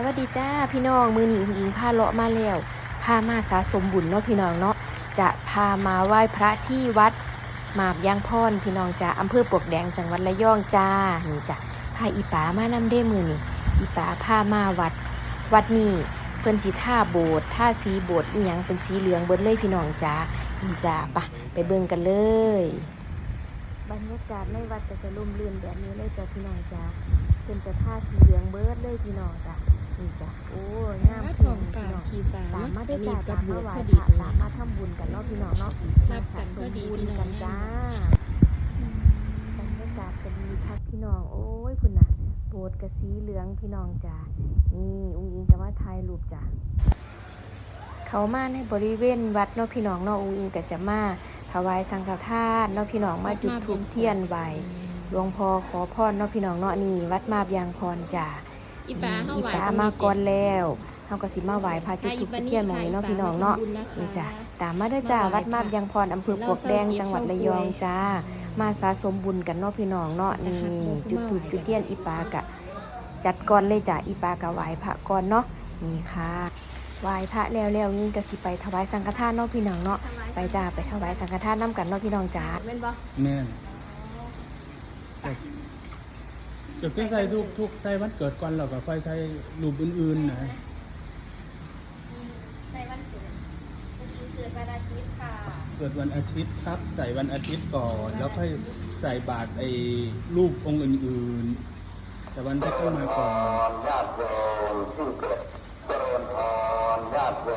สวัสดีจ้าพี่น้องมือหนีหญิงพาเลาะมาแล้วพามาสะสมบุญเนาะพี่น้องเนาะจะพามาไหว้พระที่วัดมาบยางพรพี่น้องจ้าอำเภอปลวกแดงจังหวัดระยองจ้านี่จ้ะพาอีป๋ามานำเด้มือนี่อีป๋าพามาวัด วัดนี้เพิ่นสีท่าโบสถ์ท่าสีโบสถ์อีหยังเป็นสีเหลืองเบิดเลยพี่น้องจ้านี่จ้าปะไปเบิ่งกันเลยบรรยากาศในวัดก็จะร่มรื่นแบบนี้เลยจ้ะพี่น้องจ้าเป็นจะท่าสีเหลืองเบิดเลยพี่น้องจ้า นี่จ้ะโอ้งามวัดเพีขยองงพี่กลางน้องขี่ฟ้าตามมาได้นี่จ้ากัตาบมบมาวไหว้ชพอพดีระตรงตามนี้มาทำบุญกันเนาะพี่น้องเนาะรับกันพอดีบุญพี่น้องกันจ้าบรรยากาศก็ดีคักพี่น้องโอ้ยคุณน่ะโบสถ์กระสีเหลืองพี่น้องจ้านี่อุ้งอิงจะมาถ่ายรูปจ้าเขามาในบริเวณวัดเนาะพี่น้องเนาะอุ้งอิงก็จะมาถวายสังฆทานเนาะพี่น้องมาจุดธูปเทียนไหวหลวงพ่อขอพรเนาะพี่น้องเนาะนี่วัดมาบยางพรจ้า อีปลาเฮาอีไหวปลามาก่อนแล้วเฮาก็สิมาไหว้พระจุดธูปจุดเทียนหมองนี้เนาะพี่น้องเนาะนี่จ้ะตามมาเด้อจ้าวัดมาบยางพรอำเภอปลวกแดงจังหวัดระยองจ้า มาสะสมบุญกันเนาะพี่น้องเนาะนี่จุดธูปจุดเทียนอีปากะ จัดก่อนเลยจ้ะอีปากะไหว้พระก่อนเนาะนี่ค่ะไหว้พระแล้วแล้วนี่ก็สิไปถวายสังฆทานเนาะพี่น้องเนาะไปจ้าไปถวายสังฆทานนํกันเนาะพี่น้องจ้าแม่นบ่แม่น จะใส่ทุกทุกใส่วันเกิดก่อนแล้วก็ค่อยใส่รูปอื่นๆนะใส่วันเกิดเกิดวันอาทิตย์ค่ะเกิดวันอาทิตย์ครับ ใส่วันอาทิตย์ก่อน แล้วค่อยใส่บาตรไอ้รูปองค์อื่นๆ แต่วันที่ต้องมาก่อนญาติโยมที่เกิดเจริญพรญาติโย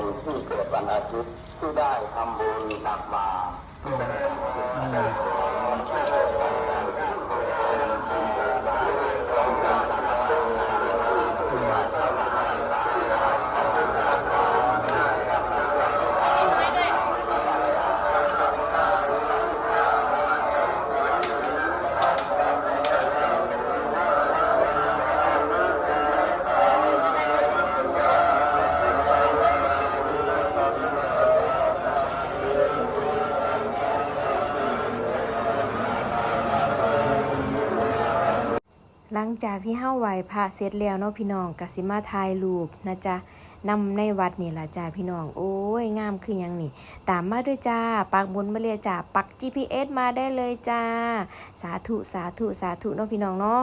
มที่เกิดวันอาทิตย์ที่ได้ทำบุญตักบาตร หลังจากที่เฮาไหว้พระเสร็จแล้วเนาะพี่น้องกสิมาถ่ายรูปนะจ๊ะนำในวัดนี่ล่ะจ้าพี่น้อง โอ้ยงามคือยังนี่ ตามมาด้วยจ้าปักบุญมาเลยจ้าปัก GPS มาได้เลยจ้า สาธุสาธุสาธุเนาะพี่น้องเนาะ